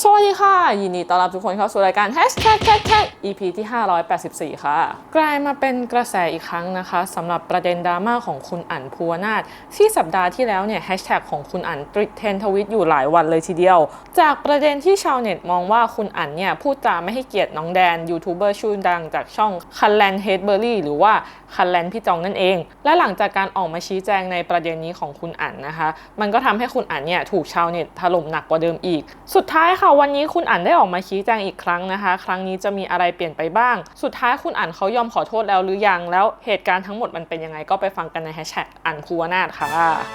สวัสดีค่ะ ยินดีต้อนรับทุกคนเข้าสู่รายการ Hashtag Tag Tag EP ที่ 584 ค่ะ กลายมาเป็นกระแสอีกครั้งนะคะสำหรับประเด็นดราม่าของคุณอั๋นภูวนาถที่สัปดาห์ที่แล้วเนี่ยแฮชแท็กของคุณอั๋นติดเทรนทวิตอยู่หลายวันเลยทีเดียว จากประเด็นที่ชาวเน็ตมองว่าคุณอั๋นเนี่ย พูดจาไม่ให้เกียรติน้องแดน ยูทูบเบอร์ชื่อดังจากช่องคันแลนเฮดเบอร์รี่หรือว่าคันแลนพี่จองนั่นเอง และหลังจากการออกมาชี้แจงในประเด็นนี้ของคุณอั๋นนะคะ มันก็ทำให้คุณอั๋นเนี่ยถูกชาวเน็ตถล่มหนักกว่าเดิมอีก สุดท้ายค่ะ วันนี้คุณอั๋นได้ออกมาชี้แจงอีกครั้งนะคะ ครั้งนี้จะมีอะไรเปลี่ยนไปบ้าง สุดท้ายคุณอั๋นเขายอมขอโทษแล้วหรือยัง แล้วเหตุการณ์ทั้งหมดมันเป็นยังไงก็ไปฟังกันในแฮชแท็กอั๋นภูวนาถค่ะ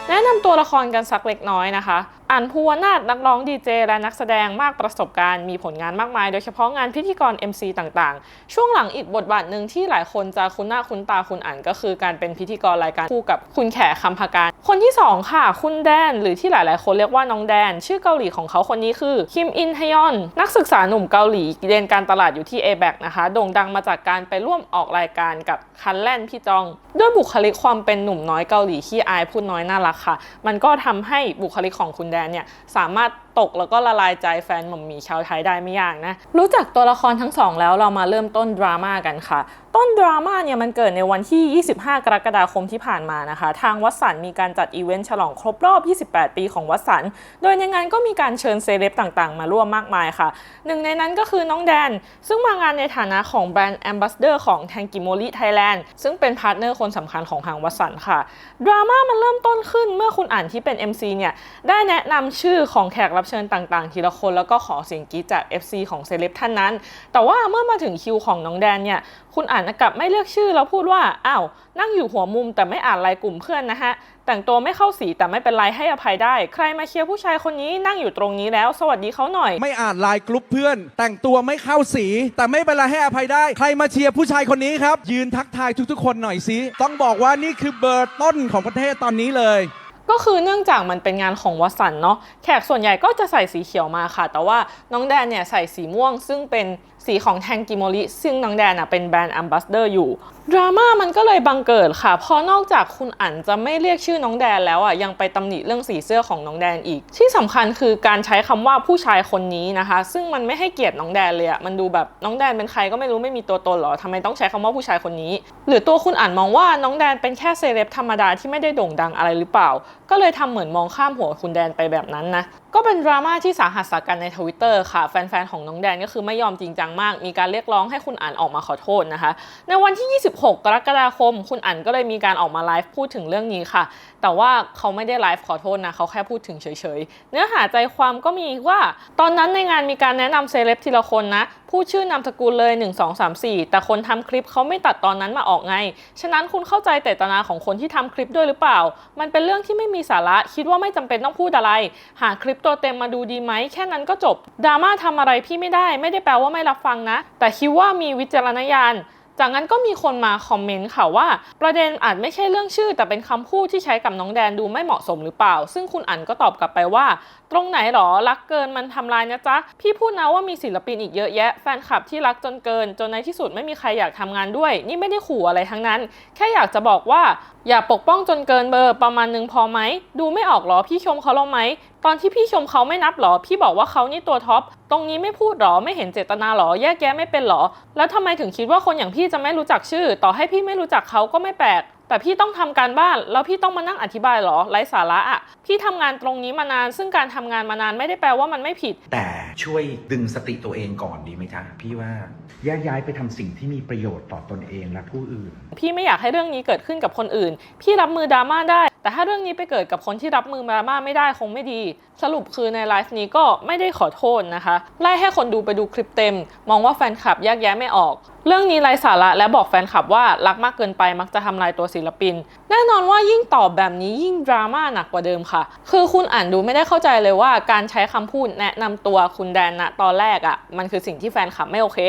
แนะนำตัวละครกันสักเล็กน้อยนะคะ อันภูวนาถนักร้องดีเจและนักแสดงมากประสบการณ์มีผลงานมากมาย โดยเฉพาะงานพิธีกร MC ต่างๆ ช่วงหลังอีกบทบาทหนึ่งที่หลายคนจะคุ้นหน้าคุ้นตาคุณอันก็คือการเป็นพิธีกรรายการคู่กับคุณแขคำพาการ คนที่สองค่ะ คุณแดน หรือที่หลายๆ คนเรียกว่าน้องแดน ชื่อเกาหลีของเขาคนนี้คือคิมอินฮยอน นักศึกษาหนุ่มเกาหลีเรียนการตลาดอยู่ที่ a b a c นะคะโด่งดังมาจากการไปร่วมออกรายการกับคันแลนพี่จอง ด้วยบุคลิกความเป็นหนุ่มน้อยเกาหลีที่อายพูดน้อยน่ารักค่ะ มันก็ทำให้บุคลิกของคุณแดนเนี่ยสามารถ ตกแล้วก็ละลายใจแฟนหม่อมหมีชาวไทยได้ไม่ยากนะ รู้จักตัวละครทั้งสองแล้วเรามาเริ่มต้นดราม่ากันค่ะ ต้นดราม่าเนี่ยมันเกิดในวันที่ 25 กรกฎาคมที่ผ่านมานะคะ ทางวัดสันมีการจัดอีเวนต์ฉลองครบรอบ 28 ปีของวัดสัน โดยในงานก็มีการเชิญเซเลบต่างๆ มาร่วมมากมายค่ะ หนึ่งในนั้นก็คือน้องแดน ซึ่งมางานในฐานะของแบรนด์แอมบาสเดอร์ของแทงกิโมริไทยแลนด์ซึ่งเป็นพาร์ทเนอร์คนสำคัญของทางวัดสันค่ะ ดราม่ามันเริ่มต้นขึ้นเมื่อคุณอ่านที่เป็น MC เนี่ยได้แนะนำชื่อของแขกรับเชิญต่างๆ ทีละคนแล้วก็ขอเสียงกรีดจาก FC ของเซเลบท่านนั้น แต่ว่าเมื่อมาถึงคิวของน้องแดนเนี่ย คุณอ่านกลับไม่เลือกชื่อแล้วพูดว่าอ้าวนั่งอยู่หัวมุมแต่ไม่อ่านรายกลุ่มเพื่อนนะฮะ แต่งตัวไม่เข้าสีแต่ไม่เป็นไรให้อภัยได้ ใครมาเชียร์ผู้ชายคนนี้นั่งอยู่ตรงนี้แล้ว สวัสดีเขาหน่อย ไม่อ่านไลน์กลุ่มเพื่อน แต่งตัวไม่เข้าสี แต่ไม่เป็นไรให้อภัยได้ ใครมาเชียร์ผู้ชายคนนี้ครับ ยืนทักทายทุกๆ คนหน่อยสิต้องบอกว่านี่คือเบอร์ต้นของประเทศตอนนี้เลย ก็คือเนื่องจากมันเป็นงานของวสันเนาะแขกส่วนใหญ่ก็จะใส่สีเขียวมาค่ะ แต่ว่าน้องแดนเนี่ยใส่สีม่วงซึ่งเป็น สีของแทงกิโมริซึ่งน้องแดนอะเป็นแบรนด์แอมบาสเดอร์อยู่ ดราม่ามันก็เลยบังเกิดค่ะ เพราะนอกจากคุณอั๋นจะไม่เรียกชื่อน้องแดนแล้วอะยังไปตำหนิเรื่องสีเสื้อของน้องแดนอีก ที่สำคัญคือการใช้คำว่าผู้ชายคนนี้นะคะ ซึ่งมันไม่ให้เกียรติน้องแดนเลยอะมันดูแบบน้องแดนเป็นใครก็ไม่รู้ไม่มีตัวตนหรอทำไมต้องใช้คำว่าผู้ชายคนนี้ หรือตัวคุณอ่านมองว่าน้องแดนเป็นแค่เซเลบธรรมดาที่ไม่ได้โด่งดังอะไรหรือเปล่า ก็เลยทำเหมือนมองข้ามหัวคุณแดนไปแบบนั้นนะก็เป็นดราม่าที่สาหัสสากันในทวิตเตอร์ค่ะแฟนๆของน้องแดนก็คือไม่ยอมจริงจังมาก มีการเรียกร้องให้คุณอั๋นออกมาขอโทษนะคะ ในวันที่ 26 กรกฎาคม คุณอั๋นก็เลยมีการออกมาไลฟ์พูดถึงเรื่องนี้ค่ะ แต่ว่าเขาไม่ได้ไลฟ์ขอโทษนะ เขาแค่พูดถึงเฉยๆ เนื้อหาใจความก็มีว่า ตอนนั้นในงานมีการแนะนำเซเลบทีละคนนะพูดชื่อนามสกุลเลย 1 2 3 4 แต่คนทำคลิปเขาไม่ตัดตอนนั้นมาออกไง ฉะนั้นคุณเข้าใจแต่ตนาของคนที่ทำคลิปด้วยหรือเปล่า มันเป็นเรื่องที่ไม่มีสาระคิดว่าไม่จำเป็นต้องพูดอะไร หาคลิปตัวเต็มมาดูดีไหม แค่นั้นก็จบดราม่าทำอะไรพี่ไม่ได้ ไม่ได้แปลว่าไม่รับฟังนะ แต่คิดว่ามีวิจารณญาณ จากนั้นก็มีคนมาคอมเมนต์ค่ะว่า ประเด็นอาจไม่ใช่เรื่องชื่อ แต่เป็นคำพูดที่ใช้กับน้องแดนดูไม่เหมาะสมหรือเปล่า ซึ่งคุณอั๋นก็ตอบกลับไปว่า ตรงไหนหรอรักเกินมันทำลายนะจ๊ะ พี่พูดนะว่ามีศิลปินอีกเยอะแยะแฟนคลับที่รักจนเกิน จนในที่สุดไม่มีใครอยากทำงานด้วย นี่ไม่ได้ขู่อะไรทั้งนั้น แค่อยากจะบอกว่า อย่าปกป้องจนเกินเบอร์ประมาณนึงพอไหมดูไม่ออกหรอพี่ชมเขาล้วไหม ตอนที่พี่ชมเขาไม่นับหรอ พี่บอกว่าเขานี่ตัวท็อป ตรงนี้ไม่พูดหรอ ไม่เห็นเจตนาหรอ แยกแยะไม่เป็นหรอ แล้วทำไมถึงคิดว่าคนอย่างพี่จะไม่รู้จักชื่อ ต่อให้พี่ไม่รู้จักเขาก็ไม่แปลก แต่พี่ต้องทำการบ้าน แล้วพี่ต้องมานั่งอธิบายหรอไร้สาระอะพี่ทำงานตรงนี้มานาน ซึ่งการทำงานมานานไม่ได้แปลว่ามันไม่ผิด แต่ช่วยดึงสติตัวเองก่อนดีไหมจ๊ะพี่ว่าแยกย้ายไปทำสิ่งที่มีประโยชน์ต่อตนเองและผู้อื่น พี่ไม่อยากให้เรื่องนี้เกิดขึ้นกับคนอื่น พี่รับมือดราม่าได้ แต่ถ้าเรื่องนี้ไปเกิดกับคนที่รับมือดราม่าไม่ได้คงไม่ดี สรุปคือในไลฟ์นี้ก็ไม่ได้ขอโทษนะคะ ไล่ให้คนดูไปดูคลิปเต็ม มองว่าแฟนคลับแยกแยะไม่ออก เรื่องนี้ไร้สาระและบอกแฟนคลับว่ารักมากเกินไปมักจะทำลายตัวศิลปิน แน่นอนว่ายิ่งตอบแบบนี้ยิ่งดราม่าหนักกว่าเดิมค่ะ คือคุณอ่านดูไม่ได้เข้าใจเลยว่าการใช้คำพูดแนะนำตัวคุณแดนณตอนแรกอะ่ะมันคือสิ่งที่แฟนคลับไม่โอเค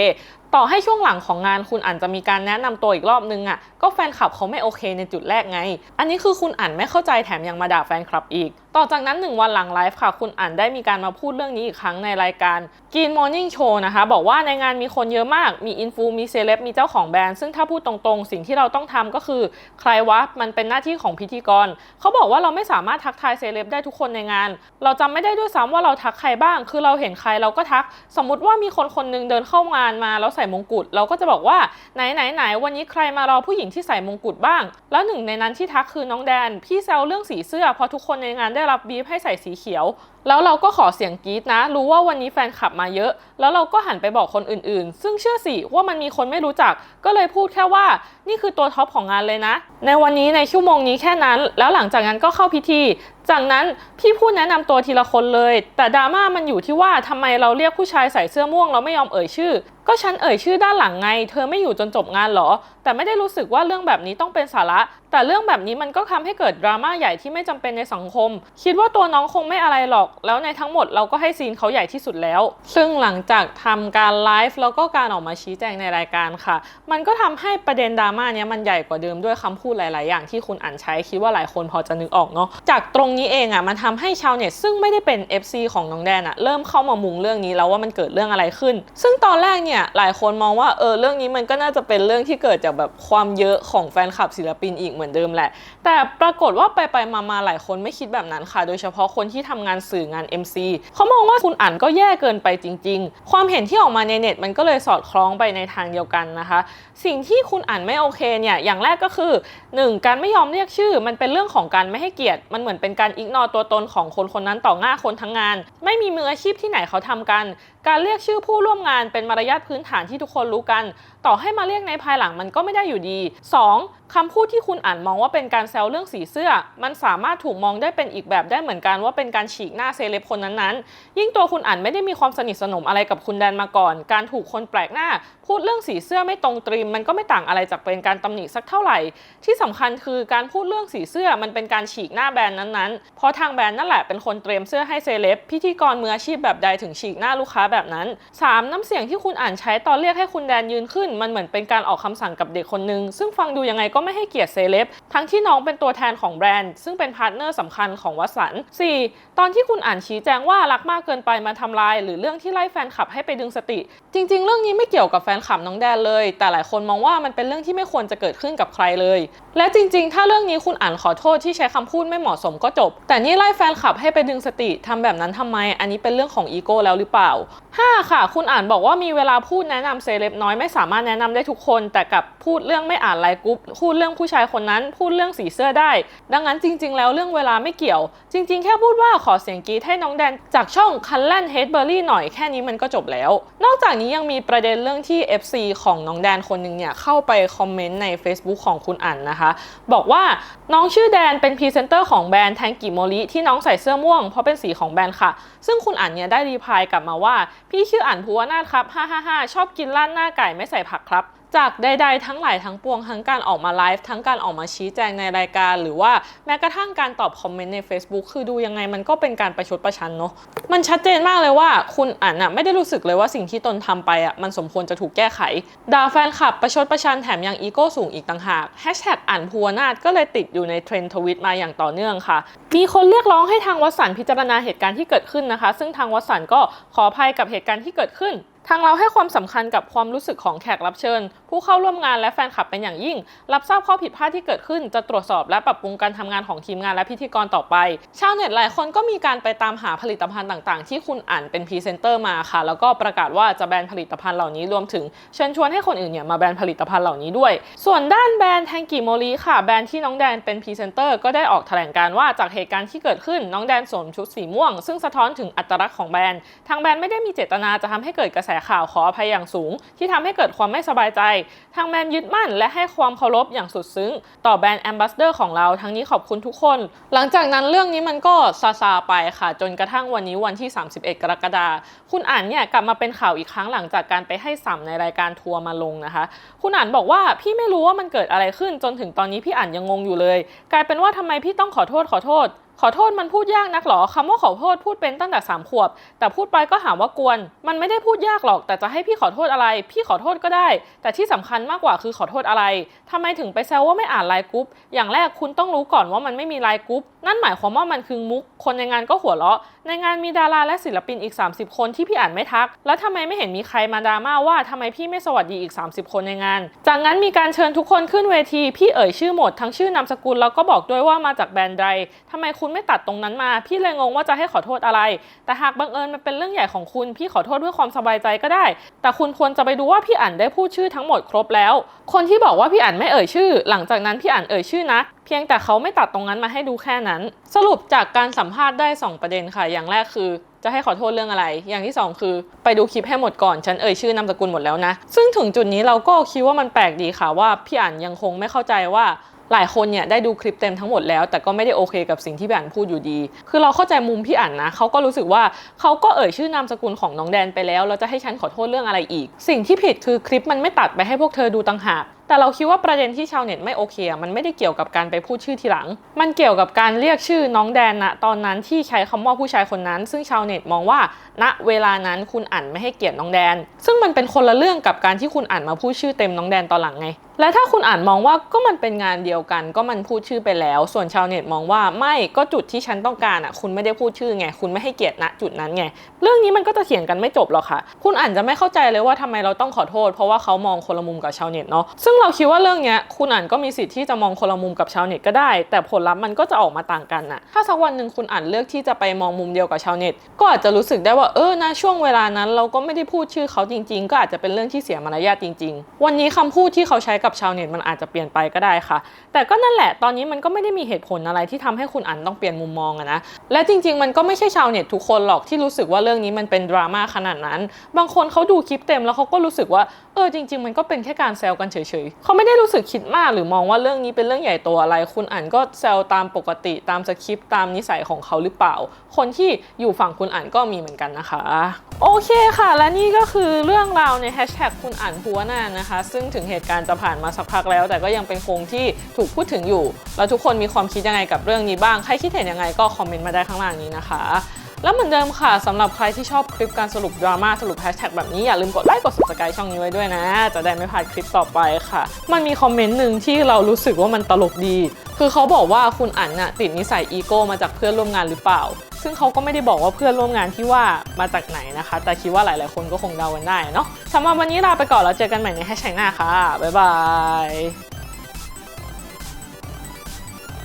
ต่อให้ช่วงหลังของงานคุณอ่านจะมีการแนะนำตัวอีกรอบนึงอะ่ะก็แฟนคลับเขาไม่โอเคในจุดแรกไง อันนี้คือคุณอ่านไม่เข้าใจแถมยังมาด่าแฟนคลับอีก ต่อจากนั้น1วันหลังไลฟ์ค่ะ คุณอั๋นได้มีการมาพูดเรื่องนี้อีกครั้งในรายการ Green Morning Show นะคะ บอกว่าในงานมีคนเยอะมาก มีอินฟูมีเซเลบมีเจ้าของแบรนด์ ซึ่งถ้าพูดตรงๆ สิ่งที่เราต้องทำก็คือ ใครวะมันเป็นหน้าที่ของพิธีกร เขาบอกว่าเราไม่สามารถทักทายเซเลบได้ทุกคนในงาน เราจำไม่ได้ด้วยซ้ำว่าเราทักใครบ้าง คือเราเห็นใครเราก็ทัก สมมติว่ามีคนคนนึงเดินเข้างานมาแล้วใส่มงกุฎเราก็จะบอกว่าไหนไหนไหนวันนี้ใครมารอผู้หญิงที่ใส่มงกุฎบ้าง แล้วหนึ่งในนั้นที่ทักคือน้องแดน พี่แซวเรื่องสีเสื้อเพราะทุกคนในงานได้รับบีฟให้ใส่สีเขียว แล้วเราก็ขอเสียงกรี๊ดนะ รู้ว่าวันนี้แฟนคลับมาเยอะ แล้วเราก็หันไปบอกคนอื่นๆ ซึ่งเชื่อสิว่ามันมีคนไม่รู้จัก ก็เลยพูดแค่ว่า นี่คือตัวท็อปของงานเลยนะ ในวันนี้ในชั่วโมงนี้แค่นั้น แล้วหลังจากนั้นก็เข้าพิธี จากนั้นพี่พูดแนะนำตัวทีละคนเลย แต่ดราม่ามันอยู่ที่ว่าทำไมเราเรียกผู้ชายใส่เสื้อม่วงเราไม่ยอมเอ่ยชื่อ ก็ฉันเอ่ยชื่อด้านหลังไง เธอไม่อยู่จนจบงานเหรอ แต่ไม่ได้รู้สึกว่าเรื่องแบบนี้ต้องเป็นสาระแต่เรื่องแบบนี้มันก็ทำให้เกิดดราม่าใหญ่ที่ไม่จำเป็นในสังคม คิดว่าตัวน้องคงไม่อะไรหรอก แล้วในทั้งหมดเราก็ให้ซีนเขาใหญ่ที่สุดแล้ว ซึ่งหลังจากทำการไลฟ์แล้วก็การออกมาชี้แจงในรายการค่ะ มันก็ทำให้ประเด็นดราม่าเนี้ยมันใหญ่กว่าเดิมด้วยคำพูดหลาย ๆ อย่างที่คุณอ่านใช้คิดว่าหลายคนพอจะนึกออกเนาะ จากตรงนี้เองอะมันทำให้ชาวเน็ตซึ่งไม่ได้เป็น FC ของน้องแดนอะเริ่มเข้ามามุงเรื่องนี้แล้วว่ามันเกิดเรื่องอะไรขึ้น ซึ่งตอนแรกเนี่ยหลายคนมองว่าเออเรื่องนี้มันก็น่าจะเป็นเรื่องที่เกิดจากแบบความเยอะของแฟนคลับศิลปินอีกเหมือนเดิมแหละ แต่ปรากฏว่าไปไปๆมาหลายคนไม่คิดแบบนั้นค่ะ โดยเฉพาะคนที่ทำงานสื่องาน MC เขามองว่าคุณอ่านก็แย่เกินไปจริง ๆ ความเห็นที่ออกมาในเน็ตมันก็เลยสอดคล้องไปในทางเดียวกันนะคะ สิ่งที่คุณอ่านไม่โอเคเนี่ยอย่างแรกก็คือ 1. การไม่ยอมเรียกชื่อ มันเป็นเรื่องของการไม่ให้เกียรติ มันเหมือนเป็นการอิกนอตัวตนของคนคนนั้นต่อหน้าคนทั้งงาน ไม่มีมืออาชีพที่ไหนเขาทำกัน การเรียกชื่อผู้ร่วมงานเป็นมารยาทพื้นฐานที่ทุกคนรู้กัน ต่อให้มาเรียกในภายหลังมันก็ไม่ได้อยู่ดี 2. คำพูดที่คุณอ่านมองว่าเป็นการแซวเรื่องสีเสื้อ มันสามารถถูกมองได้เป็นอีกแบบได้เหมือนกันว่าเป็นการฉีกหน้าเซเลบคนนั้นๆ ยิ่งตัวคุณอ่านไม่ได้มีความสนิทสนมอะไรกับคุณแดนมาก่อน การถูกคนแปลกหน้า พูดเรื่องสีเสื้อไม่ตรงตรีม มันก็ไม่ต่างอะไรจากเป็นการตำหนิสักเท่าไหร่ ที่สำคัญคือการพูดเรื่องสีเสื้อมันเป็นการฉีกหน้าแบรนด์นั้นๆ เพราะทางแบรนด์นั่นแหละเป็นคนเตรียมเสื้อให้เซเลบพิธีกรมืออาชีพแบบใดถึงฉีกหน้าลูกค้าแบบนั้น 3. น้ำเสียงที่คุณอ่านใช้ตอนเรียกให้คุณแดนยืนขึ้น มันเหมือนเป็นการออกคำสั่งกับเด็กคนนึง ซึ่งฟังดูยังไงก็ไม่ให้เกียรติเซเลบทั้งที่น้องเป็นตัวแทนของแบรนด์ ซึ่งเป็นพาร์ทเนอร์สำคัญของวัสันต์ 4. ตอนที่คุณอ่านชี้แจงว่ารักมากเกินไปมาทำลาย หรือเรื่องที่ไล่แฟนคลับให้ไปดึงสติ จริง ๆ เรื่องนี้ไม่เกี่ยวกับแฟนคลับน้องแดนเลย แต่หลายคนมองว่ามันเป็นเรื่องที่ไม่ควรจะเกิดขึ้นกับใครเลย และจริงๆ ถ้าเรื่องนี้คุณอ่านขอโทษที่ใช้คำพูดไม่เหมาะสมก็จบ แต่นี่ไล่แฟนคลับให้ไปดึงสติทำแบบนั้นทำไม อันนี้เป็นเรื่องของอีโก้แล้วหรือเปล่า 5. ค่ะ คุณอ่านบอกว่ามีเวลาพูดแนะนำเซเลบน้อยไม่สามารถแนะนำได้ทุกคน แต่กับพูดเรื่องไม่อ่านไลน์กรุ๊ปพูดเรื่องผู้ชายคนนั้น พูดเรื่องสีเสื้อได้ ดังนั้นจริง ๆ แล้วเรื่องเวลาไม่เกี่ยว จริง ๆ แค่พูดว่าขอเสียงกรีดให้น้องแดน จากช่องคันแลนเฮดเบอร์รี่หน่อยแค่นี้มันก็จบแล้ว นอกจากนี้ยังมีประเด็นเรื่องที่ FC ของน้องแดนคนหนึ่งเนี่ยเข้าไปคอมเมนต์ใน Facebook ของคุณอั๋นนะคะ บอกว่าน้องชื่อแดนเป็นพรีเซนเตอร์ของแบรนด์แทงกิโมริที่น้องใส่เสื้อม่วงเพราะเป็นสีของแบรนด์ค่ะ ซึ่งคุณอั๋นเนี่ยได้รีพลายกลับมาว่า พี่ชื่ออั๋นภูวนาถครับฮ่าฮ่าฮ่าชอบกินร้านหน้าไก่ไม่ใส่ผักครับ จากใดๆทั้งหลายทั้งปวงทั้งการออกมาไลฟ์ทั้งการออกมาชี้แจงในรายการ หรือว่าแม้กระทั่งการตอบคอมเมนต์ใน Facebook คือดูยังไงมันก็เป็นการประชดประชันเนาะมันชัดเจนมากเลยว่าคุณอั๋นอะไม่ได้รู้สึกเลยว่าสิ่งที่ตนทำไปอะมันสมควรจะถูกแก้ไขด่าแฟนคลับประชดประชันแถมยังอีโก้สูงอีกต่างหากแฮชแท็กอั๋นภูวนาถก็เลยติดอยู่ในเทรนด์ทวิตมาอย่างต่อเนื่องค่ะมีคนเรียกร้องให้ทางวัสันพิจารณาเหตุการณ์ที่เกิดขึ้นนะคะ ซึ่งทางวัสันก็ขออภัยกับเหตุการณ์ที่เกิดขึ้นทางเราให้ความสำคัญกับความรู้สึกของแขกรับเชิญผู้เข้าร่วมงานและแฟนคลับเป็นอย่างยิ่ง รับทราบข้อผิดพลาดที่เกิดขึ้นจะตรวจสอบและปรับปรุงการทำงานของทีมงานและพิธีกรต่อไป ชาวเน็ตหลายคนก็มีการไปตามหาผลิตภัณฑ์ต่างๆ ที่คุณอ่านเป็นพรีเซนเตอร์มาค่ะ แล้วก็ประกาศว่าจะแบนผลิตภัณฑ์เหล่านี้รวมถึงเชิญชวนให้คนอื่นเนี่ยมาแบนผลิตภัณฑ์เหล่านี้ด้วย ส่วนด้านแบรนด์แทงกิโมลีค่ะแบรนด์ที่น้องแดนเป็นพรีเซนเตอร์ก็ได้ออกแถลงการว่าจากเหตุการณ์ที่เกิดขึ้นน้องแดนสวมชุดสีม่วง ซึ่งสะท้อนถึงอัตลักษณ์ของแบรนด์ทางแบรนด์ไม่ได้มีเจตนาจะทำให้เกิดกระแสข่าวขออภัยอย่างสูง ที่ทำให้เกิดความไม่สบายใจทางแบรนด์ยึดมั่นและให้ความเคารพอย่างสุดซึ้ง ต่อแบรนด์แอมบาสเดอร์ของเราทั้งนี้ขอบคุณทุกคน หลังจากนั้นเรื่องนี้มันก็ซาซาไปค่ะ จนกระทั่งวันนี้วันที่ 31 กรกฎาคมคุณอ่านเนี่ยกลับมาเป็นข่าวอีกครั้งหลังจากการไปให้สัมในรายการทัวร์มาลงนะคะ คุณอ่านบอกว่าพี่ไม่รู้ว่ามันเกิดอะไรขึ้นจนถึงตอนนี้พี่อ่านยังงงอยู่เลย กลายเป็นว่าทำไมพี่ต้องขอโทษขอโทษ ขอโทษมันพูดยากนักหรอคำว่าขอโทษพูดเป็นตั้งแต่สามขวบ แต่พูดไปก็หาว่ากวน มันไม่ได้พูดยากหรอก แต่จะให้พี่ขอโทษอะไร พี่ขอโทษก็ได้ แต่ที่สำคัญมากกว่าคือขอโทษอะไรทำไมถึงไปแซวว่าไม่อ่านไลน์กรุ๊ป อย่างแรกคุณต้องรู้ก่อนว่ามันไม่มีไลน์กรุ๊ป นั่นหมายความว่ามันคือมุก คนในงานก็หัวเราะ ในงานมีดาราและศิลปินอีก 30 คนที่พี่อ่านไม่ทัก แล้วทำไมไม่เห็นมีใครมาดราม่าว่าทำไมพี่ไม่สวัสดีอีก 30 คนในงาน จากนั้นมีการเชิญทุกคนขึ้นเวที พี่เอ่ยชื่อหมดทั้งชื่อนามสกุลแล้วก็บอกด้วยว่ามาจากแบรนด์ใดทำไมคุณไม่ตัดตรงนั้นมา พี่เลยงงว่าจะให้ขอโทษอะไร แต่หากบังเอิญมันเป็นเรื่องใหญ่ของคุณ พี่ขอโทษด้วยความสบายใจก็ได้ แต่คุณควรจะไปดูว่าพี่อ่านได้พูดชื่อทั้งหมดครบแล้ว คนที่บอกว่าพี่อ่านไม่เอ่ยชื่อ หลังจากนั้นพี่อ่านเอ่ยชื่อนักเพียงแต่เขาไม่ตัดตรงนั้นมาให้ดูแค่นั้น สรุปจากการสัมภาษณ์ได้ 2 ประเด็นค่ะ อย่างแรกคือจะให้ขอโทษเรื่องอะไร อย่างที่ 2 คือ ไปดูคลิปให้หมดก่อน ฉันเอ่ยชื่อนามสกุลหมดแล้วนะ ซึ่งถึงจุดนี้เราก็คิดว่ามันแปลกดีค่ะว่าพี่อ่านยังคงไม่เข้าใจว่า หลายคนเนี่ยได้ดูคลิปเต็มทั้งหมดแล้ว แต่ก็ไม่ได้โอเคกับสิ่งที่พี่อ่านพูดอยู่ดี คือเราเข้าใจมุมพี่อ่านนะเขาก็รู้สึกว่าเขาก็เอ่ยชื่อนามสกุลของน้องแดนไปแล้วเราจะให้ฉันขอโทษเรื่องอะไรอีก สิ่งที่ผิดคือคลิปมันไม่ตัดไปให้พวกเธอดูต่างหากแต่เราคิดว่าประเด็นที่ชาวเน็ตไม่โอเคอะมันไม่ได้เกี่ยวกับการไปพูดชื่อทีหลัง มันเกี่ยวกับการเรียกชื่อน้องแดนนะตอนนั้นที่ใช้คำว่าผู้ชายคนนั้น ซึ่งชาวเน็ตมองว่า ณ เวลานั้นคุณอ่านไม่ให้เกียรติน้องแดน ซึ่งมันเป็นคนละเรื่องกับการที่คุณอ่านมาพูดชื่อเต็มน้องแดนตอนหลังไง และถ้าคุณอ่านมองว่าก็มันเป็นงานเดียวกัน ก็มันพูดชื่อไปแล้ว ส่วนชาวเน็ตมองว่าไม่ก็จุดที่ฉันต้องการอะ คุณไม่ได้พูดชื่อไง คุณไม่ให้เกียรติณจุดนั้นไง เรื่องนี้มันก็จะเถียงกันไม่จบหรอกค่ะ คุณอ่านจะไม่เข้าใจเลยว่าทำไมเราต้องขอโทษ เพราะว่าเขามองคนละมุมกับชาวเน็ตเนาะซึ่งเราคิดว่าเรื่องเนี้ยคุณอ่านก็มีสิทธิ์ที่จะมองคนละมุมกับชาวเน็ตก็ได้ แต่ผลลัพธ์มันก็จะออกมาต่างกันน่ะถ้าสักวันหนึ่งคุณอ่านเลือกที่จะไปมองมุมเดียวกับชาวเน็ต ก็อาจจะรู้สึกได้ว่าเออนะช่วงเวลานั้น เราก็ไม่ได้พูดชื่อเขาจริง ๆ ก็อาจจะเป็นเรื่องที่เสียมารยาทจริง ๆ วันนี้คำพูดที่เขาใช้กับชาวเน็ตมันอาจจะเปลี่ยนไปก็ได้ค่ะ แต่ก็นั่นแหละตอนนี้มันก็ไม่ได้มีเหตุผลอะไรที่ทำให้คุณอันต้องเปลี่ยนมุมมองอะนะและจริง ๆ มันก็ไม่ใช่ชาวเน็ตทุกคนหรอกที่รู้สึกว่าเรื่องนี้มันเป็นดราม่าขนาดนั้น บางคนเขาดูคลิปเต็มแล้วเขาก็รู้สึกว่าเออจริง ๆ มันก็เป็นแค่การแซวกันเฉยๆเขาไม่ได้รู้สึกคิดมากหรือมองว่าเรื่องนี้เป็นเรื่องใหญ่โตอะไร คุณอ่านก็แซวตามปกติตามสคริปต์ตามนิสัยของเขาหรือเปล่า คนที่อยู่ฝั่งคุณอ่านก็มีเหมือนกันนะคะ โอเคค่ะ และนี่ก็คือเรื่องราวในแฮชแท็กคุณอ่านพัวนานะคะ ซึ่งถึงเหตุการณ์จะผ่านมาสักพักแล้ว แต่ก็ยังเป็นโครงที่ถูกพูดถึงอยู่ แล้วทุกคนมีความคิดยังไงกับเรื่องนี้บ้าง ใครคิดเห็นยังไงก็คอมเมนต์มาได้ข้างล่างนี้นะคะ แล้วเหมือนเดิมค่ะสำหรับใครที่ชอบคลิปการสรุปดราม่าสรุปแฮชแท็กแบบนี้อย่าลืมกดไลค์กด subscribe ช่องนี้ไว้ด้วยนะ จะได้ไม่พลาดคลิปต่อไปค่ะ มันมีคอมเมนต์หนึ่งที่เรารู้สึกว่ามันตลกดี คือเขาบอกว่าคุณอั๋นน่ะติดนิสัยอีโก้มาจากเพื่อนร่วมงานหรือเปล่า ซึ่งเขาก็ไม่ได้บอกว่าเพื่อนร่วมงานที่ว่ามาจากไหนนะคะ แต่คิดว่าหลาย ๆ คนก็คงเดากันได้เนาะสำหรับวันนี้ลาไปก่อนแล้วเจอกันใหม่ในแฮชแท็กหน้าค่ะบ๊ายบาย